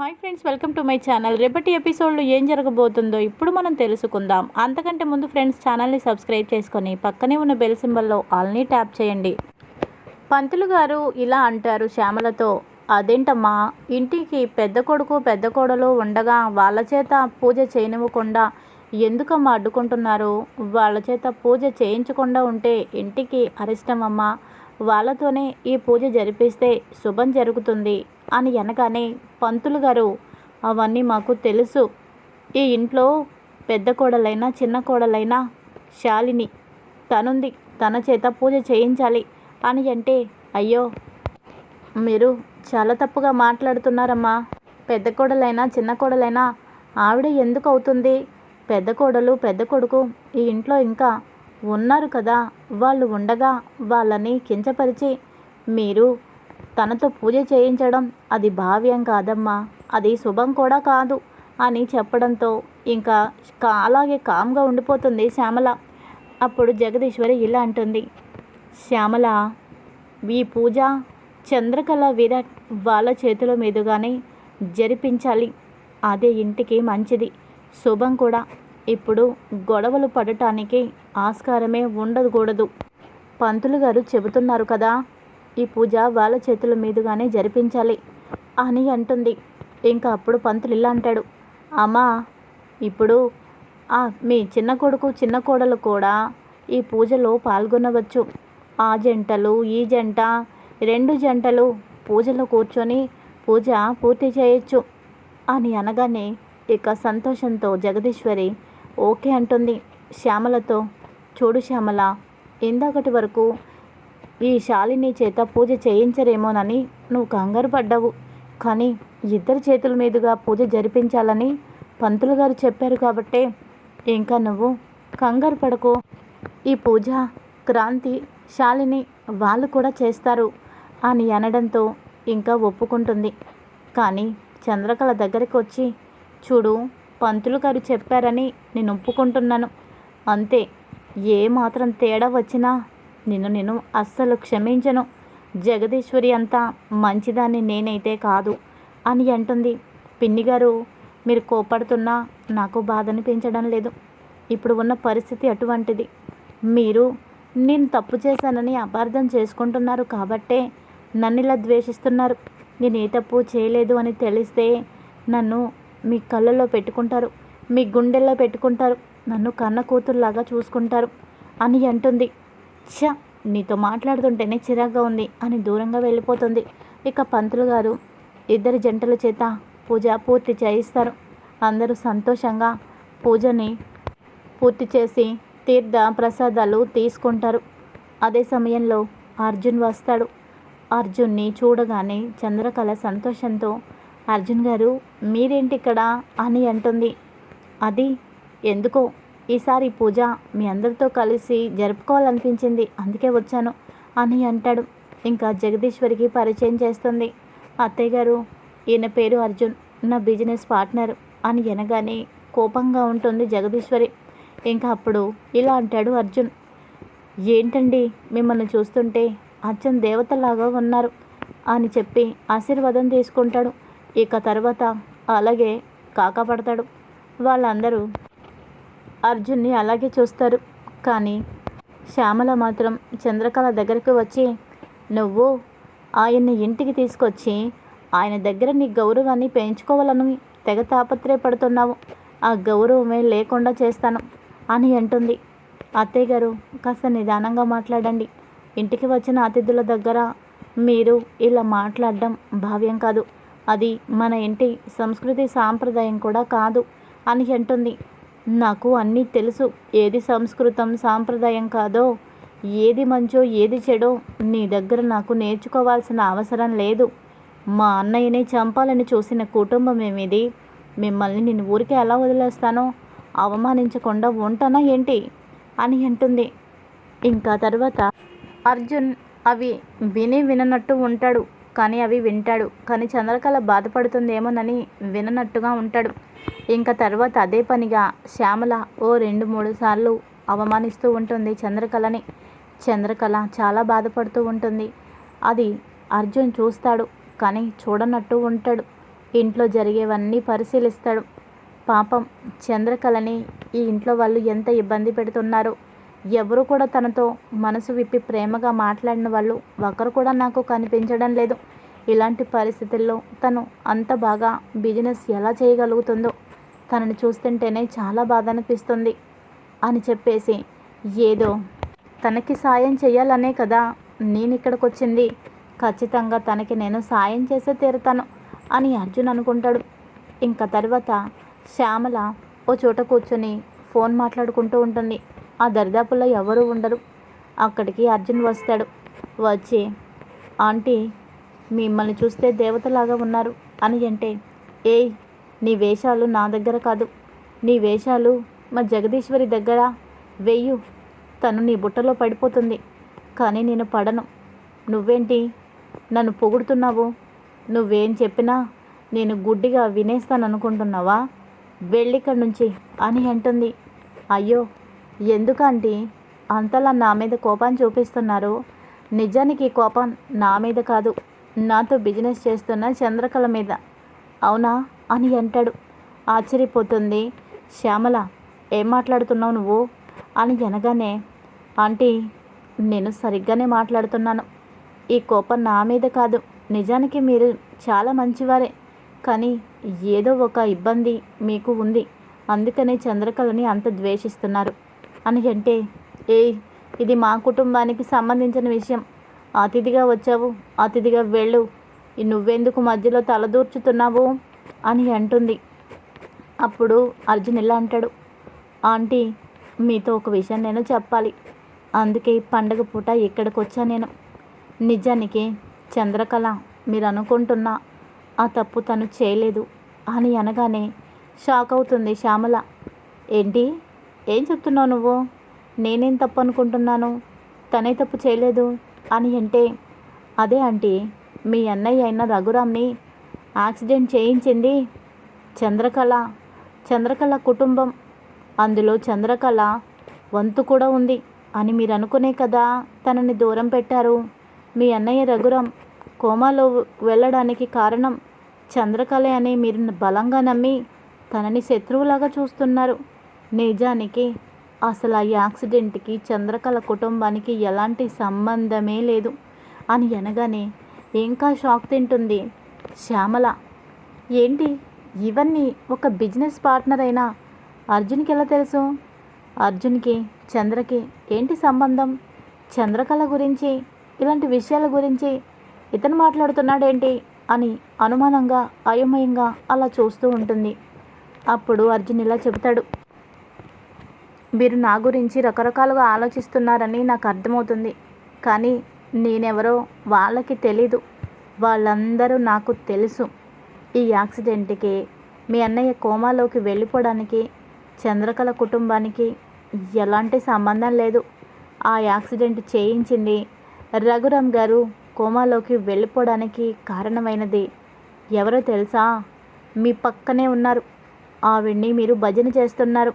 Hi friends welcome to my channel. రేపటి ఎపిసోడ్లో ఏం జరగబోతుందో ఇప్పుడు మనం తెలుసుకుందాం. అంతకంటే ముందు ఫ్రెండ్స్ ఛానల్ని సబ్స్క్రైబ్ చేసుకొని పక్కనే ఉన్న బెల్ సింబల్లో ఆల్ని ట్యాప్ చేయండి. పంతులు గారు ఇలా అంటారు శ్యామలతో అదేంటమ్మా ఇంటికి పెద్ద కొడుకు పెద్ద కోడలు ఉండగా వాళ్ళ చేత పూజ చేయనివ్వకుండా ఎందుకమ్మా అడ్డుకుంటున్నారు? వాళ్ళ చేత పూజ చేయించకుండా ఉంటే ఇంటికి అరిష్టమమ్మా. వాళ్ళతోనే ఈ పూజ జరిపిస్తే శుభం జరుగుతుంది. అని అనగానే పంతులు గారు అవన్నీ మాకు తెలుసు. ఈ ఇంట్లో పెద్ద కోడలైనా చిన్న కోడలైనా శాలిని. తనుంది తన చేత పూజ చేయించాలి. అని అంటే అయ్యో మీరు చాలా తప్పుగా మాట్లాడుతున్నారమ్మా. పెద్ద కోడలైనా చిన్న కోడలైనా ఆవిడ ఎందుకు అవుతుంది? పెద్ద కోడలు పెద్ద కొడుకు ఈ ఇంట్లో ఇంకా ఉన్నారు కదా. వాళ్ళు ఉండగా వాళ్ళని కించపరిచి మీరు తనతో పూజ చేయించడం అది భావ్యం కాదమ్మా. అది శుభం కూడా కాదు అని చెప్పడంతో ఇంకా అలాగే కామ్గా ఉండిపోతుంది శ్యామల. అప్పుడు జగదీశ్వరి ఇలా అంటుంది. శ్యామల ఈ పూజ చంద్రకళ విరాట్ వాళ్ళ చేతుల మీదుగానే జరిపించాలి. అదే ఇంటికి మంచిది. శుభం కూడా. ఇప్పుడు గొడవలు పడటానికి ఆస్కారమే ఉండకూడదు. పంతులు గారు చెబుతున్నారు కదా ఈ పూజ వాళ్ళ చేతుల మీదుగానే జరిపించాలి అని అంటుంది. ఇంకా అప్పుడు పంతులు ఇలా అంటాడు. అమ్మా ఇప్పుడు ఆ మీ చిన్న కొడుకు చిన్న కోడలు కూడా ఈ పూజలో పాల్గొనవచ్చు. ఆ జంటలు ఈ జంట రెండు జంటలు పూజలో కూర్చొని పూజ పూర్తి చేయొచ్చు అని అనగానే ఇక సంతోషంతో జగదీశ్వరి ఓకే అంటుంది. శ్యామలతో చూడు శ్యామల ఇందాకటి వరకు ఈ శాలిని చేత పూజ చేయించరేమోనని నువ్వు కంగారు పడ్డావు. కానీ ఇద్దరి చేతుల మీదుగా పూజ జరిపించాలని పంతులు గారు చెప్పారు కాబట్టే ఇంకా నువ్వు కంగారు పడకు. ఈ పూజ క్రాంతి శాలిని వాళ్ళు కూడా చేస్తారు అని అనడంతో ఇంకా ఒప్పుకుంటుంది. కానీ చంద్రకళ దగ్గరికి వచ్చి చూడు పంతులు గారు చెప్పారని నేను ఒప్పుకుంటున్నాను. అంతే ఏ మాత్రం తేడా వచ్చినా నిన్ను నేను అస్సలు క్షమించను. జగదీశ్వరి అంతా మంచిదాన్ని నేనైతే కాదు అని అంటుంది. పిన్ని గారు మీరు కోపడుతున్నా నాకు బాధ అనిపించడం లేదు. ఇప్పుడు ఉన్న పరిస్థితి అటువంటిది. మీరు నేను తప్పు చేశానని అపార్థం చేసుకుంటున్నారు కాబట్టే నన్ను ఇలా ద్వేషిస్తున్నారు. నేను ఏ తప్పు చేయలేదు అని తెలిస్తే నన్ను మీ కళ్ళల్లో పెట్టుకుంటారు మీ గుండెల్లో పెట్టుకుంటారు నన్ను కన్న కూతురులాగా చూసుకుంటారు అని అంటుంది. చ నీతో మాట్లాడుతుంటేనే చిరాగ్గా ఉంది అని దూరంగా వెళ్ళిపోతుంది. ఇక పంతులు గారు ఇద్దరు జంటల చేత పూజ పూర్తి చేయిస్తారు. అందరూ సంతోషంగా పూజని పూర్తి చేసి తీర్థ ప్రసాదాలు తీసుకుంటారు. అదే సమయంలో అర్జున్ వస్తాడు. అర్జున్ని చూడగానే చంద్రకళ సంతోషంతో అర్జున్ గారు మీరేంటి ఇక్కడ అని అంటుంది. అది ఎందుకో ఈసారి పూజ మీ అందరితో కలిసి జరుపుకోవాలనిపించింది. అందుకే వచ్చాను అని అంటాడు. ఇంకా జగదీశ్వరికి పరిచయం చేస్తుంది. అత్తయ్య గారు ఈయన పేరు అర్జున్ నా బిజినెస్ పార్ట్నర్ అని అనగానే కోపంగా ఉంటుంది జగదీశ్వరి. ఇంకా అప్పుడు ఇలా అంటాడు అర్జున్. ఏంటండి మిమ్మల్ని చూస్తుంటే అర్జున్ దేవతలాగా ఉన్నారు అని చెప్పి ఆశీర్వాదం తీసుకుంటాడు. ఇక తర్వాత అలాగే కాకపడతాడు వాళ్ళందరూ అర్జున్ని అలాగే చూస్తారు. కానీ శ్యామల మాత్రం చంద్రకళ దగ్గరకు వచ్చి నువ్వు ఆయన్ని ఇంటికి తీసుకొచ్చి ఆయన దగ్గర నీ గౌరవాన్ని పెంచుకోవాలని తెగ తాపత్రయపడుతున్నావు. ఆ గౌరవమే లేకుండా చేస్తాను అని అంటుంది. అత్తయ్య గారు కాస్త నిదానంగా మాట్లాడండి. ఇంటికి వచ్చిన అతిథుల దగ్గర మీరు ఇలా మాట్లాడడం భావ్యం కాదు. అది మన ఇంటి సంస్కృతి సాంప్రదాయం కూడా కాదు అని అంటుంది. నాకు అన్నీ తెలుసు. ఏది సంస్కృతం సాంప్రదాయం కాదో ఏది మంచో ఏది చెడో నీ దగ్గర నాకు నేర్చుకోవాల్సిన అవసరం లేదు. మా అన్నయ్యని చంపాలని చూసిన కుటుంబం ఏమిది? మిమ్మల్ని నేను ఊరికే ఎలా వదిలేస్తానో? అవమానించకుండా ఉంటానా ఏంటి? అని అంటుంది. ఇంకా తర్వాత అర్జున్ అవి విని విననట్టు ఉంటాడు. కానీ అవి వింటాడు. కానీ చంద్రకళ బాధపడుతుందేమోనని విననట్టుగా ఉంటాడు. ఇంకా తర్వాత అదే పనిగా శ్యామల ఓ రెండు మూడు సార్లు అవమానిస్తూ ఉంటుంది చంద్రకళని. చంద్రకళ చాలా బాధపడుతూ ఉంటుంది. అది అర్జున్ చూస్తాడు కానీ చూడనట్టు ఉంటాడు. ఇంట్లో జరిగేవన్నీ పరిశీలిస్తాడు. పాపం చంద్రకళని ఈ ఇంట్లో వాళ్ళు ఎంత ఇబ్బంది పెడుతున్నారు? ఎవరు కూడా తనతో మనసు విప్పి ప్రేమగా మాట్లాడిన వాళ్ళు ఒకరు కూడా నాకు కనిపించడం లేదు. ఇలాంటి పరిస్థితుల్లో తను అంత బాగా బిజినెస్ ఎలా చేయగలుగుతుందో తనని చూస్తుంటేనే చాలా బాధ అనిపిస్తుంది అని చెప్పేసి ఏదో తనకి సాయం చేయాలనే కదా నేను ఇక్కడికి వచ్చింది ఖచ్చితంగా తనకి నేను సాయం చేసే తీరుతాను అని అర్జున్ అనుకుంటాడు. ఇంకా తర్వాత శ్యామల ఓ చోట కూర్చొని ఫోన్ మాట్లాడుకుంటూ ఉంటుంది. ఆ దరిదాపుల్లో ఎవరు ఉండరు. అక్కడికి అర్జున్ వస్తాడు. వచ్చి ఆంటీ మిమ్మల్ని చూస్తే దేవతలాగా ఉన్నారు అని అంటే ఏయ్ నీ వేషాలు నా దగ్గర కాదు. నీ వేషాలు మా జగదీశ్వరి దగ్గర వెయ్యు తను నీ బుట్టలో పడిపోతుంది. కానీ నేను పడను. నువ్వేంటి? నన్ను పొగుడుతున్నావు? నువ్వేం చెప్పినా నేను గుడ్డిగా వినేస్తాను అనుకుంటున్నావా వెళ్ళిక్కడి నుంచి అని అంటుంది. అయ్యో ఎందుకంటే అంతలా నా మీద కోపాన్ని చూపిస్తున్నారు. నిజానికి కోపం నా మీద కాదు. నాతో బిజినెస్ చేస్తున్న చంద్రకళ మీద. అవునా? అని అంటాడు. ఆశ్చర్యపోతుంది. శ్యామల ఏం మాట్లాడుతున్నావు నువ్వు? అని అనగానే ఆంటీ నేను సరిగ్గానే మాట్లాడుతున్నాను. ఈ కోపం నా మీద కాదు. నిజానికి మీరు చాలా మంచివారే. కానీ ఏదో ఒక ఇబ్బంది మీకు ఉంది. అందుకనే చంద్రకళని అంత ద్వేషిస్తున్నారు. అని అంటే ఏ ఇది మా కుటుంబానికి సంబంధించిన విషయం. అతిథిగా వచ్చావు. అతిథిగా వెళ్ళు. నువ్వెందుకు మధ్యలో తలదూర్చుతున్నావు? అని అంటుంది. అప్పుడు అర్జున్ ఇలా అంటాడు. ఆంటీ మీతో ఒక విషయం నేను చెప్పాలి. అందుకే పండగ పూట ఇక్కడికి వచ్చా నేను? నిజానికి చంద్రకళ మీరు అనుకుంటున్న ఆ తప్పు తను చేయలేదు అని అనగానే షాక్ అవుతుంది శ్యామల. ఏంటి? ఏం చెప్తున్నావు నువ్వు? నేనేం తప్పు అనుకుంటున్నాను? తనే తప్పు చేయలేదు? అని అంటే అదే ఆంటీ మీ అన్నయ్య అయిన రఘురామ్ని యాక్సిడెంట్ చేయించింది చంద్రకళ. చంద్రకళ కుటుంబం. అందులో చంద్రకళ వంతు కూడా ఉంది అని మీరు అనుకునే కదా తనని దూరం పెట్టారు. మీ అన్నయ్య రఘురాం కోమాలో వెళ్ళడానికి కారణం చంద్రకళ అని మీరు బలంగా నమ్మి తనని శత్రువులాగా చూస్తున్నారు. నిజానికి అసలు ఆ యాక్సిడెంట్కి చంద్రకళ కుటుంబానికి ఎలాంటి సంబంధమే లేదు అని అనగానే ఇంకా షాక్ తింటుంది. శ్యామల. ఏంటి? ఇవన్నీ ఒక బిజినెస్ పార్ట్నర్ అయినా? అర్జున్కి ఎలా తెలుసు? అర్జున్కి చంద్రకి ఏంటి సంబంధం? చంద్రకళ గురించి ఇలాంటి విషయాల గురించి ఇతను మాట్లాడుతున్నాడేంటి అని అనుమానంగా అయోమయంగా అలా చూస్తూ ఉంటుంది. అప్పుడు అర్జున్ ఇలా చెబుతాడు. మీరు నా గురించి రకరకాలుగా ఆలోచిస్తున్నారని నాకు అర్థమవుతుంది. కానీ నేనెవరో వాళ్ళకి తెలీదు. వాళ్ళందరూ నాకు తెలుసు. ఈ యాక్సిడెంట్కి మీ అన్నయ్య కోమాలోకి వెళ్ళిపోవడానికి చంద్రకళ కుటుంబానికి ఎలాంటి సంబంధం లేదు. ఆ యాక్సిడెంట్ చేయించింది రఘురామ్ గారు కోమాలోకి వెళ్ళిపోవడానికి కారణమైనది. ఎవరో తెలుసా? మీ పక్కనే ఉన్నారు. ఆవిడ్ని మీరు భజన చేస్తున్నారు.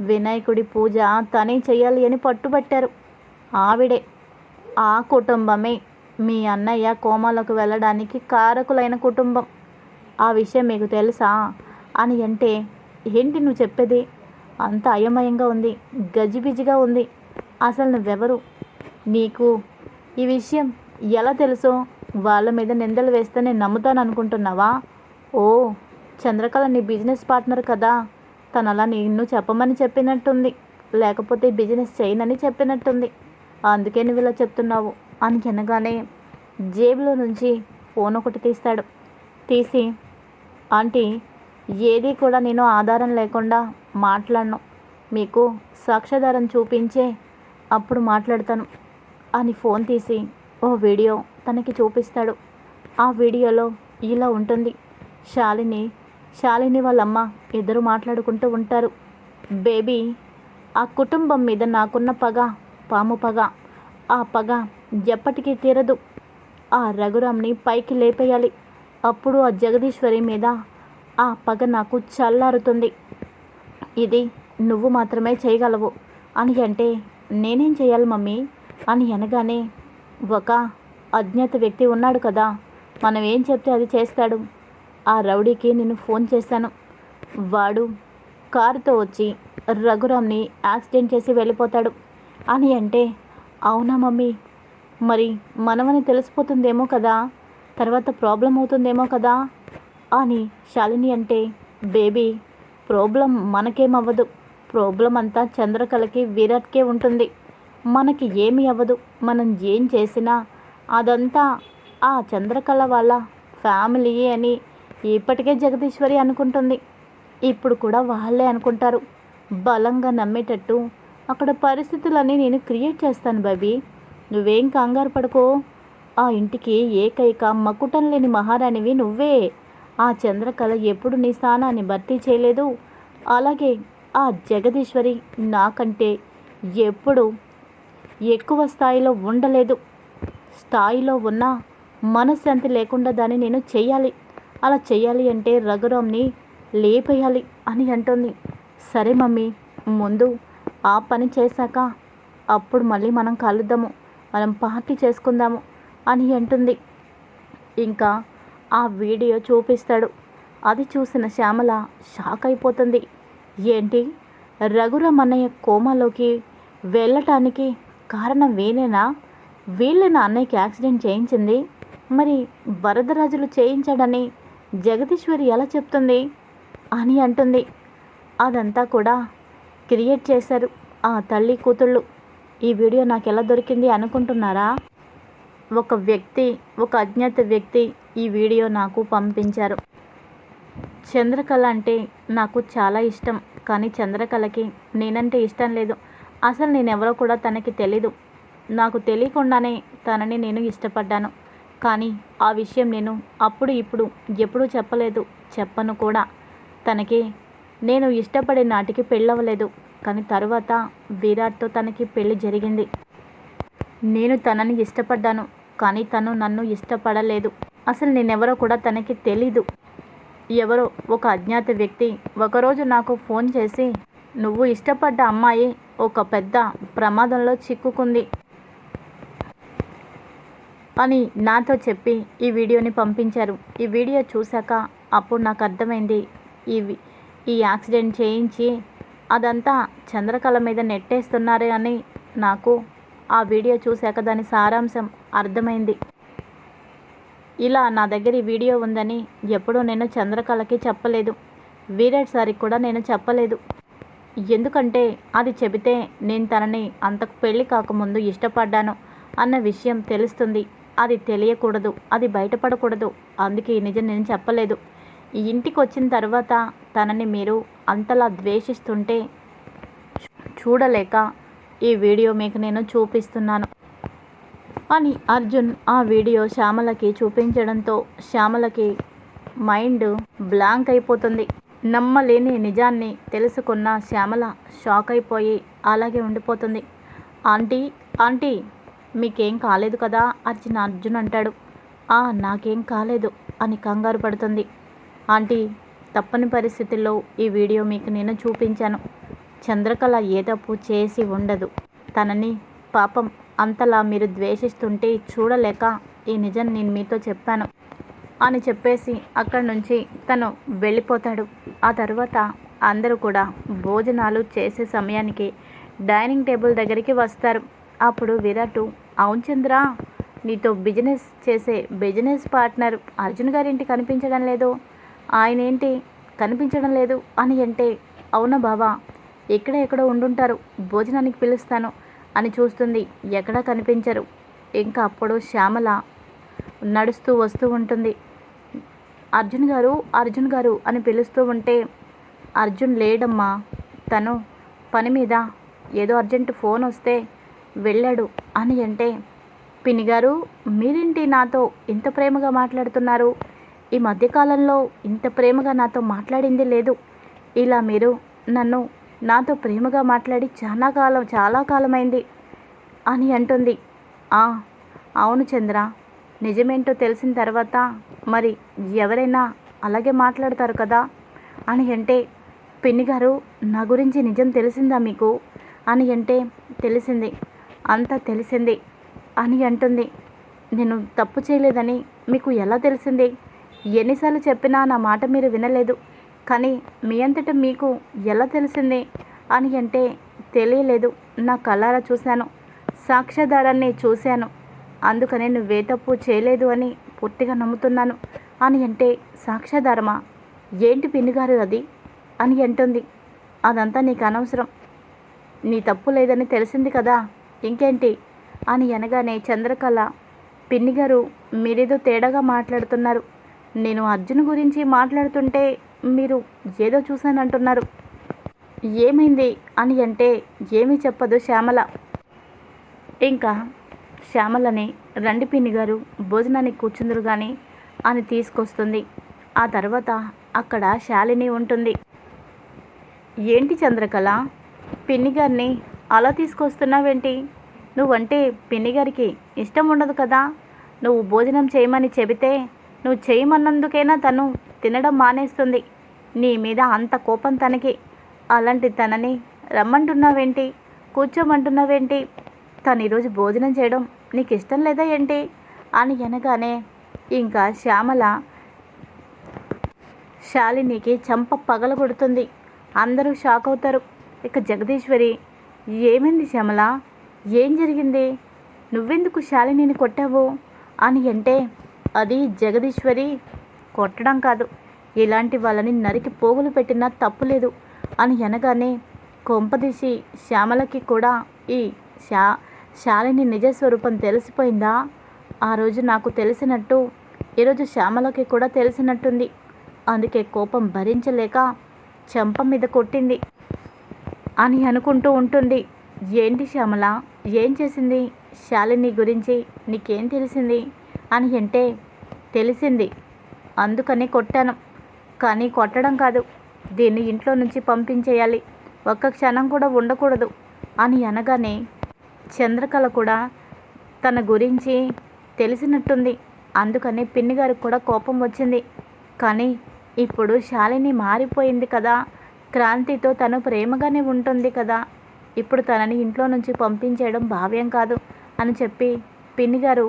వినాయకుడి పూజ తనే చేయాలి అని పట్టుబట్టారు. ఆవిడే. ఆ కుటుంబమే. మీ అన్నయ్య కోమాలోకి వెళ్ళడానికి కారకులైన కుటుంబం. ఆ విషయం మీకు తెలుసా? అని అంటే ఏంటి నువ్వు చెప్పేది? అంత అయోమయంగా ఉంది గజిబిజిగా ఉంది. అసలు నువ్వెవరు? నీకు ఈ విషయం ఎలా తెలుసో? వాళ్ళ మీద నిందలు వేస్తే నేను నమ్ముతాను అనుకుంటున్నావా? ఓ చంద్రకళ నీ బిజినెస్ పార్ట్నర్ కదా. తను అలా నిన్ను చెప్పమని చెప్పినట్టుంది. లేకపోతే బిజినెస్ చేయనని చెప్పినట్టుంది. అందుకే నువ్వు ఇలా చెప్తున్నావు. అని అనగానే జేబులో నుంచి ఫోన్ ఒకటి తీస్తాడు. తీసి ఆంటీ ఏది కూడా నేను ఆధారం లేకుండా మాట్లాడను. మీకు సాక్ష్యాధారం చూపించే అప్పుడు మాట్లాడతాను అని ఫోన్ తీసి ఓ వీడియో తనకి చూపిస్తాడు. ఆ వీడియోలో ఇలా ఉంటుంది. శాలిని శాలిని వాళ్ళమ్మ ఇద్దరు మాట్లాడుకుంటూ ఉంటారు. బేబీ ఆ కుటుంబం మీద నాకున్న పగ పాము పగ ఆ పగ ఎప్పటికీ తీరదు. ఆ రఘురామ్ని పైకి లేపేయాలి. అప్పుడు ఆ జగదీశ్వరి మీద ఆ పగ నాకు చల్లారుతుంది. ఇది నువ్వు మాత్రమే చేయగలవు. అని అంటే నేనేం చేయాలి మమ్మీ? అని అనగానే ఒక అజ్ఞాత వ్యక్తి ఉన్నాడు కదా మనం ఏం చెప్తే అది చేస్తాడు. ఆ రౌడీకి నేను ఫోన్ చేశాను. వాడు కారుతో వచ్చి రఘురామ్ని యాక్సిడెంట్ చేసి వెళ్ళిపోతాడు. అని అంటే అవునా మమ్మీ? మరి మనమని తెలిసిపోతుందేమో కదా? తర్వాత ప్రాబ్లం అవుతుందేమో కదా? అని శాలిని అంటే బేబీ ప్రాబ్లం మనకేమవ్వదు. ప్రాబ్లం అంతా చంద్రకళకి విరాట్కే ఉంటుంది. మనకి ఏమి అవ్వదు. మనం ఏం చేసినా అదంతా ఆ చంద్రకళ వాళ్ళ ఫ్యామిలీ అని ఇప్పటికే జగదీశ్వరి అనుకుంటుంది. ఇప్పుడు కూడా వాళ్ళే అనుకుంటారు. బలంగా నమ్మేటట్టు అక్కడ పరిస్థితులన్నీ నేను క్రియేట్ చేస్తాను బాబీ. నువ్వేం కంగారు పడుకో. ఆ ఇంటికి ఏకైక మకుటం లేని మహారాణివి నువ్వే. ఆ చంద్రకళ ఎప్పుడు నీ స్థానాన్ని భర్తీ చేయలేదు. అలాగే ఆ జగదీశ్వరి నాకంటే ఎప్పుడు ఎక్కువ స్థాయిలో ఉండలేదు. స్థాయిలో ఉన్న మనశ్శాంతి లేకుండా దాన్ని నేను చేయాలి అలా చేయాలి అంటే రఘురామ్ని లేపేయాలి అని అంటుంది. సరే మమ్మీ ముందు ఆ పని చేశాక అప్పుడు మళ్ళీ మనం కలుద్దాము. మనం పార్టీ చేసుకుందాము అని అంటుంది. ఇంకా ఆ వీడియో చూపిస్తాడు. అది చూసిన శ్యామల షాక్ అయిపోతుంది. ఏంటి? రఘురామన్నయ్య కోమాలోకి వెళ్ళటానికి కారణం వీనేనా వీళ్ళేనా అన్నయ్యకి యాక్సిడెంట్ చేయించింది. మరి వరదరాజులు చేయించాడని జగదీశ్వరి ఎలా చెప్తుంది? అని అంటుంది. అదంతా కూడా క్రియేట్ చేశారు ఆ తల్లి కూతుళ్ళు. ఈ వీడియో నాకు ఎలా దొరికింది అనుకుంటున్నారా? ఒక వ్యక్తి ఒక అజ్ఞాత వ్యక్తి ఈ వీడియో నాకు పంపించారు. చంద్రకళ అంటే నాకు చాలా ఇష్టం. కానీ చంద్రకళకి నేనంటే ఇష్టం లేదు. అసలు నేను ఎవరో కూడా తనకి తెలీదు. నాకు తెలియకుండానే తనని నేను ఇష్టపడ్డాను. కానీ ఆ విషయం నేను అప్పుడు ఇప్పుడు ఎప్పుడూ చెప్పలేదు. చెప్పను కూడా. తనకి నేను ఇష్టపడే నాటికి పెళ్ళవలేదు. కానీ తరువాత విరాట్తో తనకి పెళ్ళి జరిగింది. నేను తనని ఇష్టపడ్డాను కానీ తను నన్ను ఇష్టపడలేదు. అసలు నేనెవరో కూడా తనకి తెలీదు. ఎవరో ఒక అజ్ఞాత వ్యక్తి ఒకరోజు నాకు ఫోన్ చేసి నువ్వు ఇష్టపడ్డ అమ్మాయి ఒక పెద్ద ప్రమాదంలో చిక్కుకుంది అని నాతో చెప్పి ఈ వీడియోని పంపించారు. ఈ వీడియో చూశాక అప్పుడు నాకు అర్థమైంది ఈ వి- ఈ యాక్సిడెంట్ చేయించి అదంతా చంద్రకళ మీద నెట్టేస్తున్నారు అని నాకు ఆ వీడియో చూశాక దాని సారాంశం అర్థమైంది. ఇలా నా దగ్గర ఈ వీడియో ఉందని ఎప్పుడూ నేను చంద్రకళకి చెప్పలేదు. వీరట్ సారికి కూడా నేను చెప్పలేదు. ఎందుకంటే అది చెబితే నేను తనని అంతకు పెళ్ళి కాకముందు ఇష్టపడ్డాను అన్న విషయం తెలుస్తుంది. అది తెలియకూడదు అది బయటపడకూడదు. అందుకే ఈ నిజం నేను చెప్పలేదు. ఇంటికి వచ్చిన తర్వాత తనని మీరు అంతలా ద్వేషిస్తుంటే చూడలేక ఈ వీడియో మీకు నేను చూపిస్తున్నాను. అని అర్జున్ ఆ వీడియో శ్యామలకి చూపించడంతో శ్యామలకి మైండ్ బ్లాంక్ అయిపోతుంది. నమ్మలేని నిజాన్ని తెలుసుకున్న శ్యామల షాక్ అయిపోయి అలాగే ఉండిపోతుంది. ఆంటీ ఆంటీ మీకేం కాలేదు కదా? అర్జున్ అర్జున్ అంటాడు. ఆ నాకేం కాలేదు అని కంగారు పడుతుంది. ఆంటీ తప్పని పరిస్థితుల్లో ఈ వీడియో మీకు నేను చూపించాను. చంద్రకళ ఏ తప్పు చేసి ఉండదు. తనని పాపం అంతలా మీరు ద్వేషిస్తుంటే చూడలేక ఈ నిజం నేను మీతో చెప్పాను అని చెప్పేసి అక్కడి నుంచి తను వెళ్ళిపోతాడు. ఆ తర్వాత అందరూ కూడా భోజనాలు చేసే సమయానికి డైనింగ్ టేబుల్ దగ్గరికి వస్తారు. అప్పుడు విరాటు అవును చంద్ర నీతో బిజినెస్ చేసే బిజినెస్ పార్ట్నర్ అర్జున్ గారింటి కనిపించడం లేదు. ఆయన ఏంటి కనిపించడం లేదు అని అంటే అవునా బావా? ఎక్కడ ఎక్కడో ఉండుంటారు. భోజనానికి పిలుస్తాను అని చూస్తుంది. ఎక్కడా కనిపించరు. ఇంకా అప్పుడు శ్యామల నడుస్తూ వస్తూ ఉంటుంది. అర్జున్ గారు అర్జున్ గారు అని పిలుస్తూ ఉంటే అర్జున్ లేడమ్మా. తను పని మీద ఏదో అర్జెంట్ ఫోన్ వస్తే వెళ్ళాడు అని అంటే పిన్ని గారు మీరేంటి నాతో ఇంత ప్రేమగా మాట్లాడుతున్నారు? ఈ మధ్యకాలంలో ఇంత ప్రేమగా నాతో మాట్లాడింది లేదు. ఇలా మీరు నన్ను నాతో ప్రేమగా మాట్లాడి చాలా కాలం చాలా కాలమైంది అని అంటుంది. "ఆ, అవును చంద్ర. నిజమేంటో తెలిసిన తర్వాత మరి ఎవరైనా అలాగే మాట్లాడతారు కదా అని అంటే పిన్ని గారు నా గురించి నిజం తెలిసిందా మీకు అని అంటే తెలిసింది. అంతా తెలిసింది అని అంటుంది. నేను తప్పు చేయలేదని మీకు ఎలా తెలిసింది? ఎన్నిసార్లు చెప్పినా నా మాట మీరు వినలేదు. కానీ మీ అంతటా మీకు ఎలా తెలిసింది అని అంటే తెలియలేదు. నా కళ్ళారా చూశాను. సాక్ష్యాధారాన్ని చూశాను. అందుకనే నువ్వే తప్పు చేయలేదు అని పూర్తిగా నమ్ముతున్నాను అని అంటే సాక్ష్యాధారమా? ఏంటి పిన్నిగారు అది? అని అంటుంది. అదంతా నీకు అనవసరం. నీ తప్పు లేదని తెలిసింది కదా? ఇంకేంటి? అని అనగానే చంద్రకళ పిన్నిగారు మీరేదో తేడాగా మాట్లాడుతున్నారు. నేను అర్జున్ గురించి మాట్లాడుతుంటే మీరు ఏదో చూశానంటున్నారు. ఏమైంది అని అంటే ఏమీ చెప్పదు శ్యామల. ఇంకా శ్యామలని రండి పిన్ని గారు భోజనానికి కూర్చుందరు కానీ అని తీసుకొస్తుంది. ఆ తర్వాత అక్కడ శాలిని ఉంటుంది. ఏంటి చంద్రకళ? పిన్ని గారిని అలా తీసుకొస్తున్నావేంటి? నువ్వంటే పిన్ని గారికి ఇష్టం ఉండదు కదా. నువ్వు భోజనం చేయమని చెబితే నువ్వు చేయమన్నందుకైనా తను తినడం మానేస్తుంది. నీ మీద అంత కోపం తనకి. అలాంటి తనని రమ్మంటున్నావేంటి? కూర్చోమంటున్నావేంటి? తను ఈరోజు భోజనం చేయడం నీకు ఇష్టం లేదా ఏంటి? అని అనగానే ఇంకా శ్యామల శాలినికి చంప పగలగొడుతుంది అందరూ షాక్ అవుతారు. ఇక జగదీశ్వరి ఏమైంది శ్యామల? ఏం జరిగింది? నువ్వెందుకు శాలినిని కొట్టావు? అని అంటే అది జగదీశ్వరి కొట్టడం కాదు. ఇలాంటి వాళ్ళని నరికి పోగులు పెట్టినా తప్పులేదు అని అనగానే కొంపదీసి శ్యామలకి కూడా ఈ శా శాలిని నిజస్వరూపం తెలిసిపోయిందా? ఆ రోజు నాకు తెలిసినట్టు ఈరోజు శ్యామలకి కూడా తెలిసినట్టుంది. అందుకే కోపం భరించలేక చెంప మీద కొట్టింది. అని అనుకుంటూ ఉంటుంది. ఏంటి శ్యామల? ఏం చేసింది? శాలిని గురించి నీకేం తెలిసింది? అని అంటే తెలిసింది. అందుకని కొట్టాను. కానీ కొట్టడం కాదు. దీన్ని ఇంట్లో నుంచి పంపించేయాలి. ఒక్క క్షణం కూడా ఉండకూడదు అని అనగానే చంద్రకళ కూడా తన గురించి తెలిసినట్టుంది. అందుకని పిన్ని గారికి కూడా కోపం వచ్చింది. కానీ ఇప్పుడు శాలిని మారిపోయింది కదా. క్రాంతితో తను ప్రేమగానే ఉంటుంది కదా. ఇప్పుడు తనని ఇంట్లో నుంచి పంపించేయడం భావ్యం కాదు అని చెప్పి పిన్ని గారు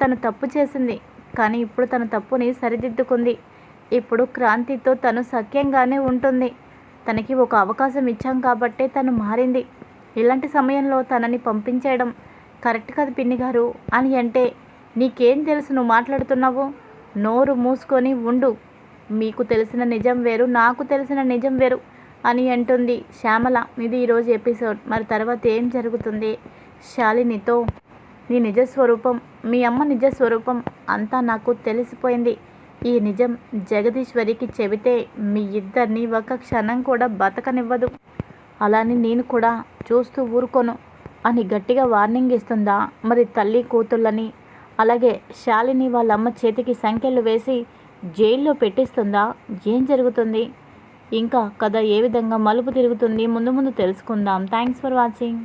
తను తప్పు చేసింది. కానీ ఇప్పుడు తన తప్పుని సరిదిద్దుకుంది. ఇప్పుడు క్రాంతితో తను సఖ్యంగానే ఉంటుంది. తనకి ఒక అవకాశం ఇచ్చాం కాబట్టే తను మారింది. ఇలాంటి సమయంలో తనని పంపించేయడం కరెక్ట్ కదా పిన్ని గారు అని అంటే నీకేం తెలుసు నువ్వు మాట్లాడుతున్నావు? నోరు మూసుకొని ఉండు. మీకు తెలిసిన నిజం వేరు నాకు తెలిసిన నిజం వేరు అని అంటుంది శ్యామల. ఇది ఈరోజు ఎపిసోడ్. మరి తర్వాత ఏం జరుగుతుంది? శాలినితో నీ నిజస్వరూపం మీ అమ్మ నిజస్వరూపం అంతా నాకు తెలిసిపోయింది. ఈ నిజం జగదీశ్వరికి చెబితే మీ ఇద్దరిని ఒక క్షణం కూడా బతకనివ్వదు. అలాని నేను కూడా చూస్తూ ఊరుకోను. అని గట్టిగా వార్నింగ్ ఇస్తుందా? మరి తల్లి కూతుళ్ళని అలాగే శాలిని వాళ్ళ అమ్మ చేతికి సంఖ్యలు వేసి జైల్లో పెట్టిస్తుందా? ఏం జరుగుతుంది? ఇంకా కథ ఏ విధంగా మలుపు తిరుగుతుంది? ముందు ముందు తెలుసుకుందాం. Thanks for watching